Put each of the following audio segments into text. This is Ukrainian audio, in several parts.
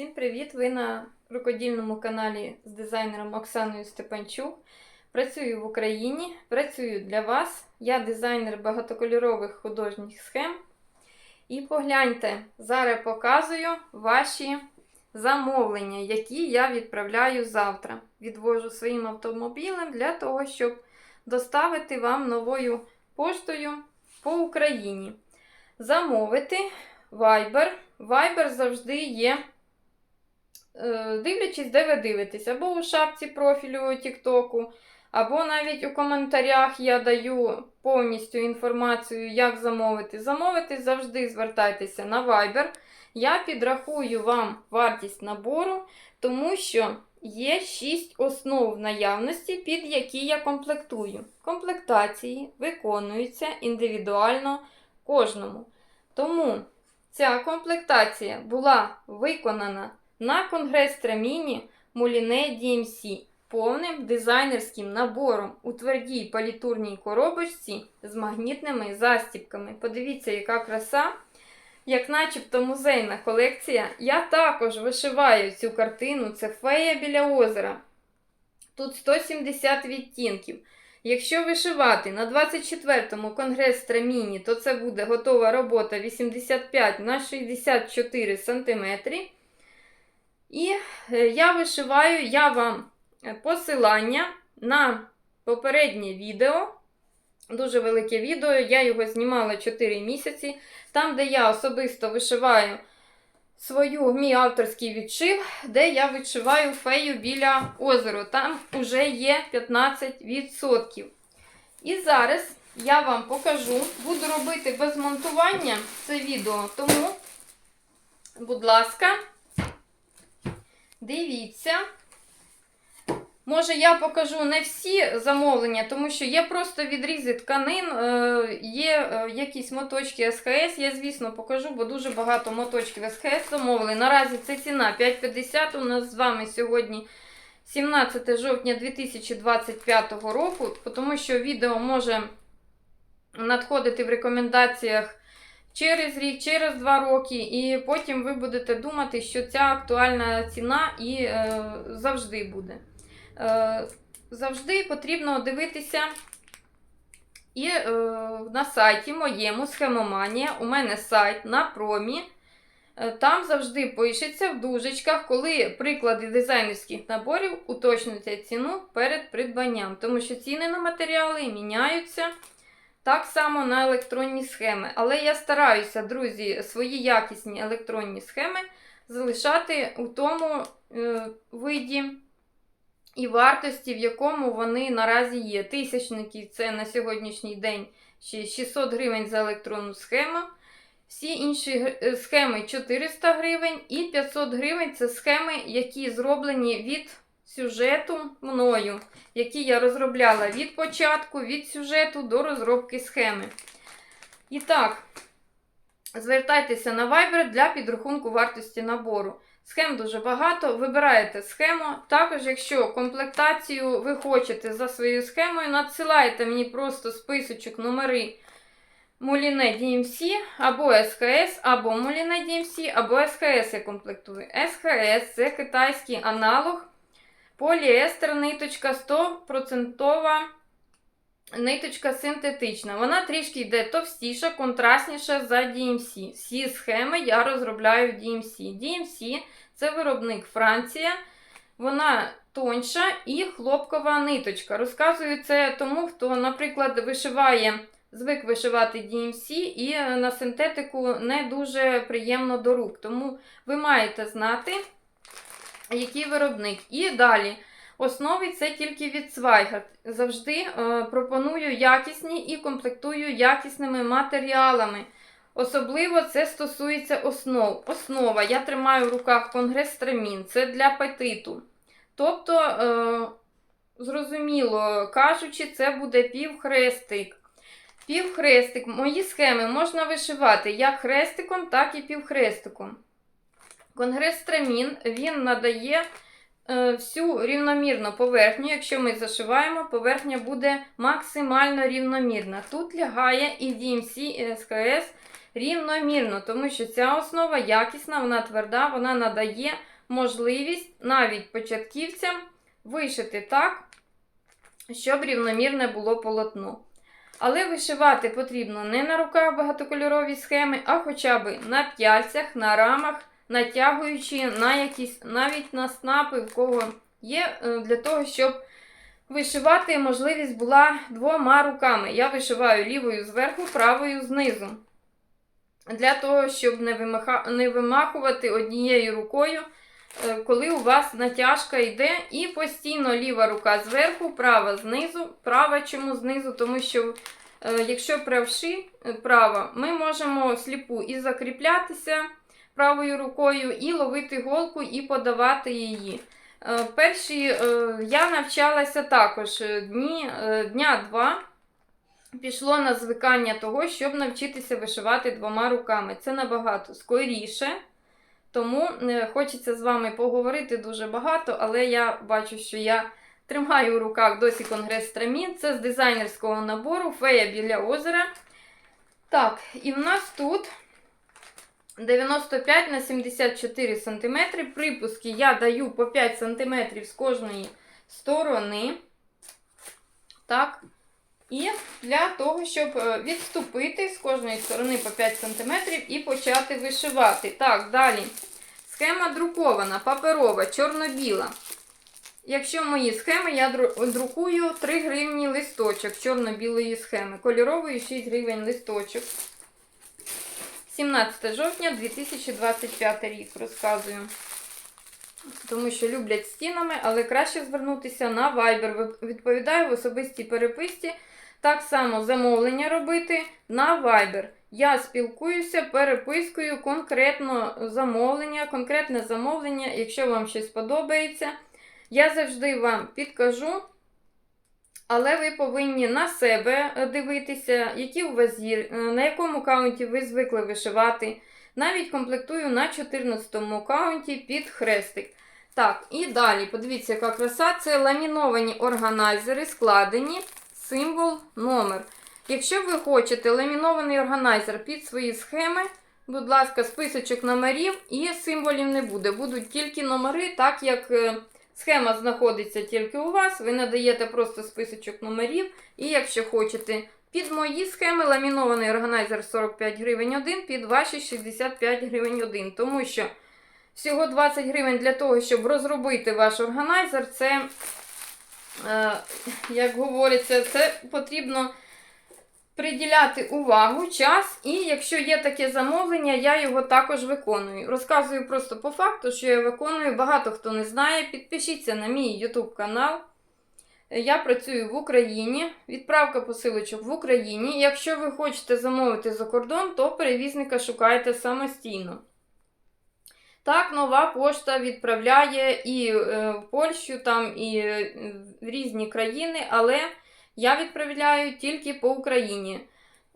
Всім привіт! Ви на рукодільному каналі з дизайнером Оксаною Степанчук. Працюю в Україні, працюю для вас. Я дизайнер багатокольорових художніх схем. І погляньте, зараз показую ваші замовлення, які я відправляю завтра. Відвожу своїм автомобілем для того, щоб доставити вам новою поштою по Україні. Замовити Viber. Viber завжди є дивлячись, де ви дивитесь, або у шапці профілю Тіктоку, або навіть у коментарях я даю повністю інформацію, як замовити. Замовити завжди звертайтеся на Viber. Я підрахую вам вартість набору, тому що є 6 основ наявності, під які я комплектую. Комплектації виконуються індивідуально кожному. Тому ця комплектація була виконана на конгрес Траміні Moulinet DMC повним дизайнерським набором у твердій палітурній коробочці з магнітними застібками. Подивіться, яка краса! Як начебто музейна колекція, я також вишиваю цю картину. Це фея біля озера. Тут 170 відтінків. Якщо вишивати на 24-му конгрес Траміні, то це буде готова робота 85 на 64 см. І е, я вишиваю, я вам е, посилання на попереднє відео. Дуже велике відео, я його знімала 4 місяці. Там, де я особисто вишиваю свою мій авторський відшив, де я відшиваю фею біля озера. Там вже є 15%. І зараз я вам покажу, буду робити без монтування це відео, тому, будь ласка, дивіться. Може, я покажу не всі замовлення, тому що є просто відрізи тканин, е, є е, якісь моточки СХС. Я, звісно, покажу, бо дуже багато моточків СХС замовили. Наразі це ціна 5,50. У нас з вами сьогодні 17 жовтня 2025 року, тому що відео може надходити в рекомендаціях через рік, через два роки, і потім ви будете думати, що ця актуальна ціна і е, завжди буде. Е, завжди потрібно дивитися і е, на сайті моєму схемоманія. У мене сайт на промі. Е, Там завжди пишеться в дужечках, коли приклади дизайнерських наборів уточнюються ціну перед придбанням, тому що ціни на матеріали міняються так само на електронні схеми. Але я стараюся, друзі, свої якісні електронні схеми залишати у тому е, виді і вартості, в якому вони наразі є. Тисячники це на сьогоднішній день ще 600 гривень за електронну схему. Всі інші схеми 400 гривень і 500 гривень це схеми, які зроблені від сюжету мною, які я розробляла від початку, від сюжету до розробки схеми. І так, звертайтеся на Viber для підрахунку вартості набору. Схем дуже багато. Вибираєте схему. Також, якщо комплектацію ви хочете за своєю схемою, надсилаєте мені просто списочок номери Moulinet DMC або SHS, або Moulinet DMC, або SHS я комплектую. SHS це китайський аналог поліестер ниточка 100% ниточка синтетична. Вона трішки йде товстіша, контрастніша за DMC. Всі схеми я розробляю в DMC. DMC це виробник Франція. Вона тонша і хлопкова ниточка. Розказую це тому, хто, наприклад, вишиває, звик вишивати DMC і на синтетику не дуже приємно до рук. Тому ви маєте знати, який виробник. І далі. Основи це тільки від Свайгард. Завжди е, пропоную якісні і комплектую якісними матеріалами. Особливо це стосується основ. Основа я тримаю в руках конгрес-тремін, це для петиту. Тобто, е, зрозуміло кажучи, це буде півхрестик. Півхрестик. Мої схеми можна вишивати як хрестиком, так і півхрестиком. Конгрес-тремін він надає е, всю рівномірну поверхню. Якщо ми зашиваємо, поверхня буде максимально рівномірна. Тут лягає і DMC, і SKS рівномірно, тому що ця основа якісна, вона тверда, вона надає можливість навіть початківцям вишити так, щоб рівномірне було полотно. Але вишивати потрібно не на руках багатокольорові схеми, а хоча б на п'яльцях, на рамах, натягуючи на якісь навіть на снапи, в кого є, е, для того, щоб вишивати можливість була двома руками. Я вишиваю лівою зверху, правою знизу. Для того, щоб не, вимахувати однією рукою, е, коли у вас натяжка йде, і постійно ліва рука зверху, права знизу. Права чому знизу? Тому що е, якщо правши права, ми можемо сліпу і закріплятися правою рукою, і ловити голку, і подавати її. Е, Перші е, я навчалася також е, дні, е, дня два. Пішло на звикання того, щоб навчитися вишивати двома руками. Це набагато скоріше. Тому хочеться з вами поговорити дуже багато, але я бачу, що я тримаю у руках досі конгрес Страмін. Це з дизайнерського набору Фея біля озера. Так, і в нас тут 95 на 74 см. Припуски я даю по 5 см з кожної сторони. Так. І для того, щоб е, відступити з кожної сторони по 5 см і почати вишивати. Так, далі. Схема друкована, паперова, чорно-біла. Якщо мої схеми, я друкую 3 гривні листочок чорно-білої схеми. Кольорової 6 гривень листочок. 17 жовтня 2025 рік розказую. Тому що люблять стінами, але краще звернутися на Viber. Відповідаю в особистій переписці. Так само замовлення робити на Viber. Я спілкуюся перепискою конкретно замовлення, конкретне замовлення, якщо вам щось подобається. Я завжди вам підкажу, але ви повинні на себе е, дивитися, які у вас є, е, на якому аккаунті ви звикли вишивати. Навіть комплектую на 14 аккаунті під хрестик. Так, і далі, подивіться, яка краса. Це ламіновані органайзери, складені, символ, номер. Якщо ви хочете ламінований органайзер під свої схеми, будь ласка, списочок номерів і символів не буде. Будуть тільки номери, так як е, схема знаходиться тільки у вас, ви надаєте просто списочок номерів. І якщо хочете під мої схеми, ламінований органайзер 45 гривень 1, під ваші 65 гривень 1. Тому що всього 20 гривень для того, щоб розробити ваш органайзер, це, е, як говориться, це потрібно приділяти увагу, час, і якщо є таке замовлення, я його також виконую. Розказую просто по факту, що я виконую. Багато хто не знає. Підпишіться на мій YouTube канал. Я працюю в Україні. Відправка посилочок в Україні. Якщо ви хочете замовити за кордон, то перевізника шукайте самостійно. Так, нова пошта відправляє і е, в Польщу, там, і е, в різні країни, але я відправляю тільки по Україні.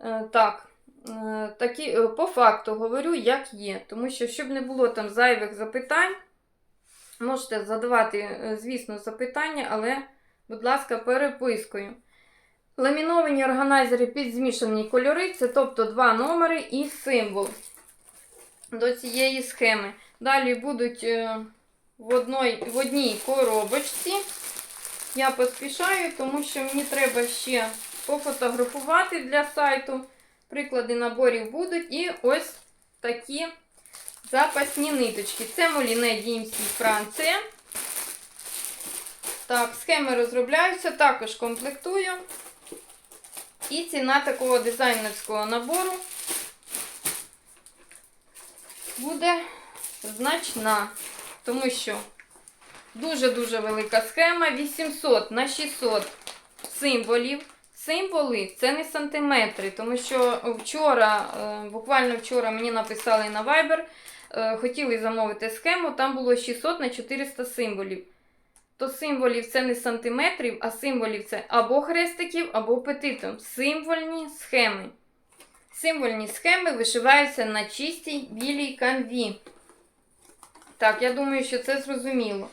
Е, так, е, такі, е, по факту говорю, як є. Тому що, щоб не було там зайвих запитань, можете задавати, звісно, запитання, але, будь ласка, перепискою. Ламіновані органайзери під змішані кольори, це тобто два номери і символ до цієї схеми. Далі будуть в, одной, в одній коробочці. Я поспішаю, тому що мені треба ще пофотографувати для сайту. Приклади наборів будуть. І ось такі запасні ниточки. Це Моліне DMC Франція. Так, схеми розробляються, також комплектую. І ціна такого дизайнерського набору буде значна, тому що дуже-дуже велика схема. 800 на 600 символів. Символи це не сантиметри, тому що вчора, е, буквально вчора мені написали на Viber, е, хотіли замовити схему, там було 600 на 400 символів. То символів це не сантиметрів, а символів це або хрестиків, або петитом. Символьні схеми. Символьні схеми вишиваються на чистій білій канві. Так, я думаю, що це зрозуміло.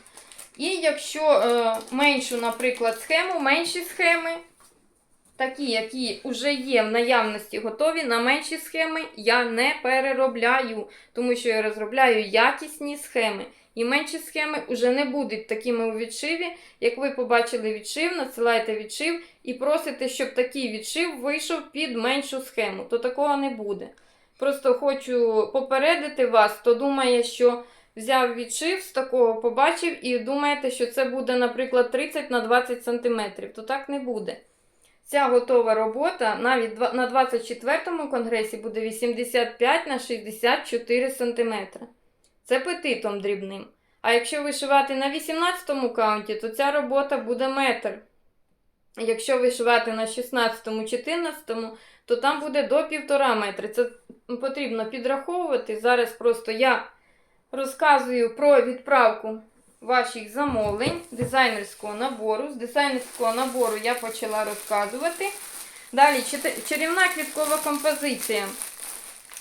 І якщо е, меншу, наприклад, схему, менші схеми, такі, які вже є в наявності готові, на менші схеми я не переробляю, тому що я розробляю якісні схеми. І менші схеми вже не будуть такими у відшиві. Як ви побачили відшив, надсилаєте відшив і просите, щоб такий відшив вийшов під меншу схему, то такого не буде. Просто хочу попередити вас, хто думає, що взяв відшив з такого, побачив і думаєте, що це буде, наприклад, 30 на 20 см, то так не буде. Ця готова робота навіть на 24-му конгресі буде 85 на 64 см. Це петитом дрібним. А якщо вишивати на 18-му каунті, то ця робота буде метр. Якщо вишивати на 16-му, 14-му, то там буде до 1,5 метри. Це потрібно підраховувати. Зараз просто я розказую про відправку ваших замовлень дизайнерського набору. З дизайнерського набору я почала розказувати. Далі чарівна квіткова композиція.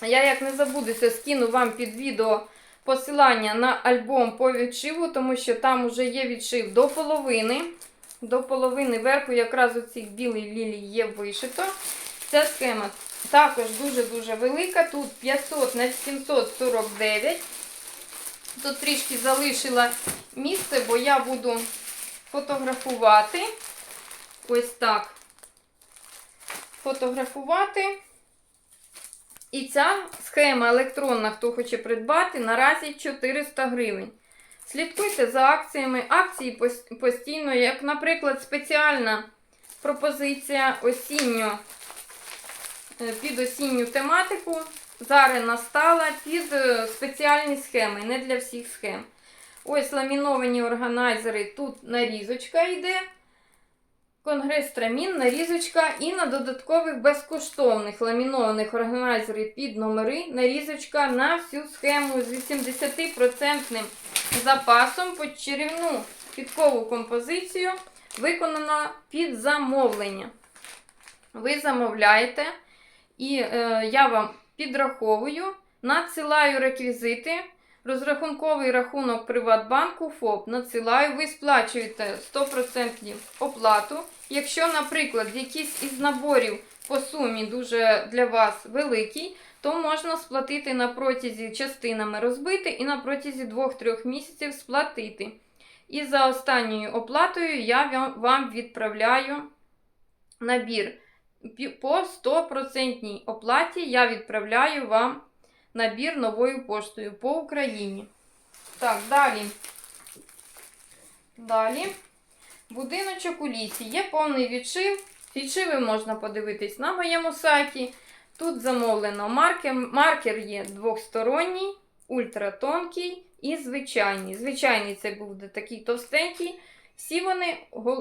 Я, як не забудуся, скину вам під відео посилання на альбом по відшиву, тому що там вже є відшив до половини. До половини верху якраз у цих білий лілій є вишито. Ця схема також дуже-дуже велика. Тут 500 на 749. Тут трішки залишила місце, бо я буду фотографувати. Ось так. Фотографувати. І ця схема електронна, хто хоче придбати, наразі 400 гривень. Слідкуйте за акціями. Акції постійно, як, наприклад, спеціальна пропозиція осінньо, е, під осінню тематику. Зараз настала під е, спеціальні схеми, не для всіх схем. Ось ламіновані органайзери, тут нарізочка йде. Конгрес Трамін, нарізочка і на додаткових безкоштовних ламінованих органайзерів під номери нарізочка на всю схему з 80% запасом під чарівну квіткову композицію виконана під замовлення. Ви замовляєте, і е, я вам підраховую, надсилаю реквізити. Розрахунковий рахунок Приватбанку ФОП надсилаю, ви сплачуєте 100% оплату. Якщо, наприклад, якийсь із наборів по сумі дуже для вас великий, то можна сплатити на протязі частинами розбити і на протязі 2-3 місяців сплатити. І за останньою оплатою я вам- відправляю набір. По 100% оплаті я відправляю вам набір новою поштою по Україні. Так, далі. Далі. Будиночок у лісі. Є повний відшив. Відшиви можна подивитись на моєму сайті. Тут замовлено маркер. Маркер є двохсторонній, ультратонкий і звичайний. Звичайний це буде такий товстенький. Всі вони,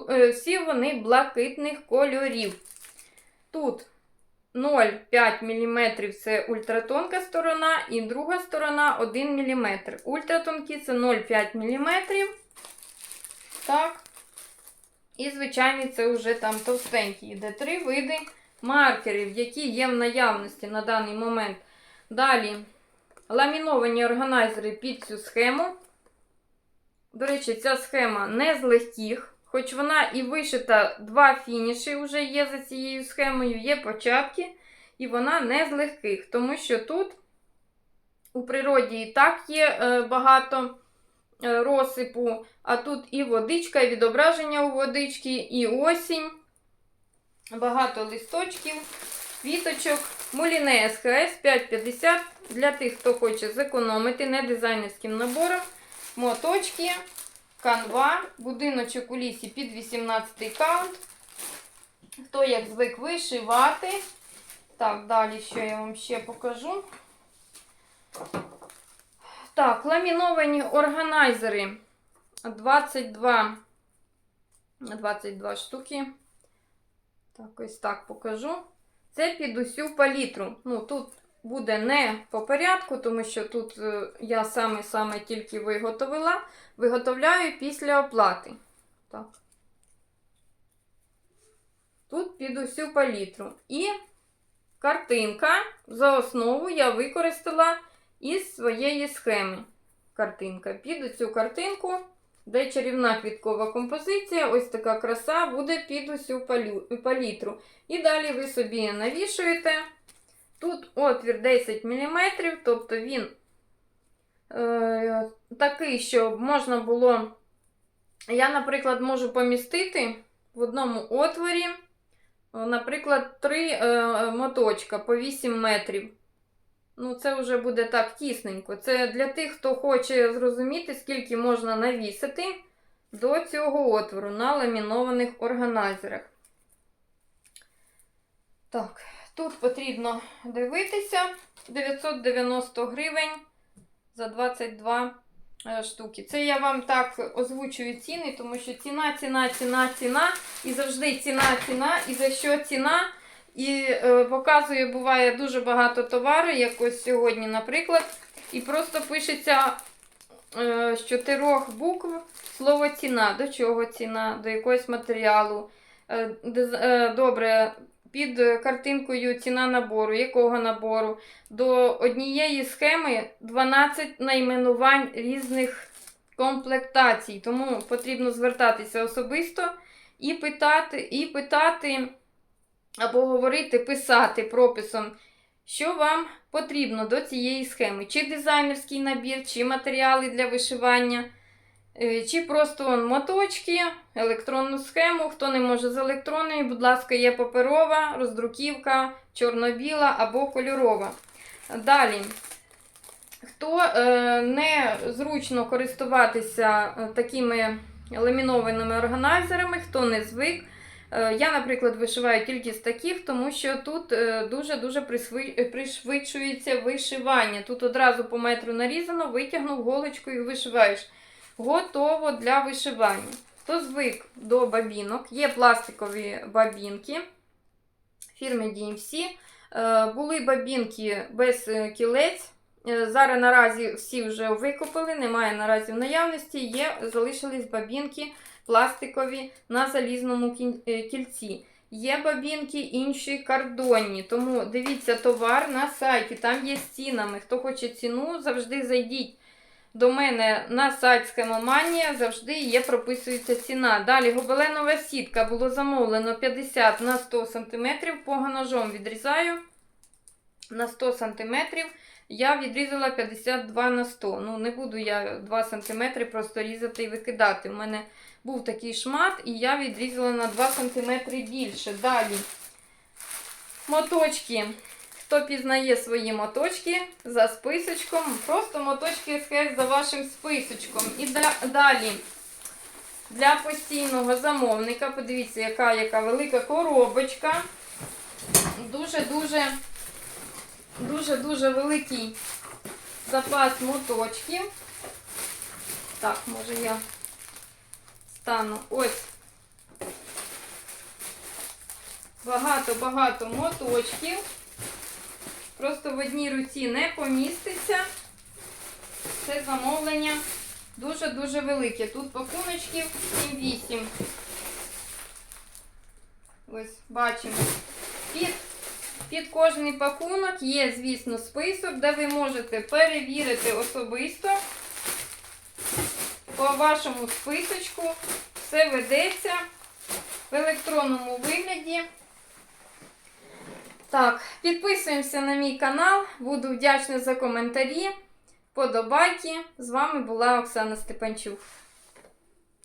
е, всі вони блакитних кольорів. Тут 0,5 мм це ультратонка сторона, і друга сторона 1 мм. Ультратонкі це 0,5 мм. Так. І, звичайно, це вже там товстенькі. Йде три види маркерів, які є в наявності на даний момент. Далі ламіновані органайзери під цю схему. До речі, ця схема не з легких, хоч вона і вишита два фініші вже є за цією схемою, є початки, і вона не з легких, тому що тут у природі і так є е, багато е, розсипу, а тут і водичка, і відображення у водички, і осінь, багато листочків, квіточок. Муліне СХС 550 для тих, хто хоче зекономити не дизайнерським набором. Моточки, канва, будиночок у лісі під 18 каунт. Хто як звик вишивати. Так, далі що я вам ще покажу. Так, ламіновані органайзери 22, 22 штуки. Так, ось так покажу. Це під усю палітру. Ну, тут буде не по порядку, тому що тут е, я саме-саме тільки виготовила. Виготовляю після оплати. Так. Тут під усю палітру. І картинка за основу я використала із своєї схеми. Картинка. Під цю картинку де чарівна квіткова композиція. Ось така краса буде під усю палітру. І далі ви собі навішуєте. Тут отвір 10 мм, тобто він е, такий, щоб можна було. Я, наприклад, можу помістити в одному отворі, наприклад, три е, моточка по 8 метрів. Ну, це вже буде так тісненько. Це для тих, хто хоче зрозуміти, скільки можна навісити до цього отвору на ламінованих органайзерах. Так, тут потрібно дивитися 990 гривень за 22 е, штуки. Це я вам так озвучую ціни, тому що ціна, ціна, ціна, ціна. І завжди ціна, ціна. І за що ціна? І е, показує, буває дуже багато товару, як ось сьогодні, наприклад. І просто пишеться е, з чотирьох букв слово ціна. До чого ціна, до якогось матеріалу. Е, е, добре, під картинкою ціна набору, якого набору. До однієї схеми 12 найменувань різних комплектацій. Тому потрібно звертатися особисто і питати, і питати або говорити, писати прописом, що вам потрібно до цієї схеми. Чи дизайнерський набір, чи матеріали для вишивання, е, чи просто моточки, електронну схему. Хто не може з електронної, будь ласка, є паперова, роздруківка, чорно-біла або кольорова. Далі. Хто е, не зручно користуватися е, такими ламінованими органайзерами, хто не звик, Е, Я, наприклад, вишиваю тільки з таких, тому що тут е, дуже-дуже е, пришвидшується вишивання. Тут одразу по метру нарізано, витягнув голочкою і вишиваєш. Готово для вишивання. Хто звик до бабінок, є пластикові бабінки фірми DMC. Е, Були бабінки без е, кілець. Е, Зараз наразі всі вже викупили, немає наразі в наявності. Є, залишились бабінки пластикові на залізному кільці. Є бабінки інші кардонні, тому дивіться товар на сайті, там є з цінами. Хто хоче ціну, завжди зайдіть до мене на сайт Схемоманія, завжди є прописується ціна. Далі гобеленова сітка було замовлено 50 на 100 см, погоножом відрізаю на 100 см. Я відрізала 52 на 100. Ну, не буду я 2 см просто різати і викидати. У мене був такий шмат, і я відрізала на 2 см більше. Далі моточки. Хто пізнає свої моточки за списочком, просто моточки СХС за вашим списочком. І далі для постійного замовника, подивіться, яка яка велика коробочка. Дуже-дуже дуже-дуже великий запас моточків. Так, може я стану ось. Багато-багато моточків. Просто в одній руці не поміститься. Це замовлення дуже-дуже велике. Тут пакуночків 7-8. Ось, бачимо. Під, під кожний пакунок є, звісно, список, де ви можете перевірити особисто. По вашому списочку все ведеться в електронному вигляді. Так, підписуємося на мій канал. Буду вдячна за коментарі, подобайки. З вами була Оксана Степанчук.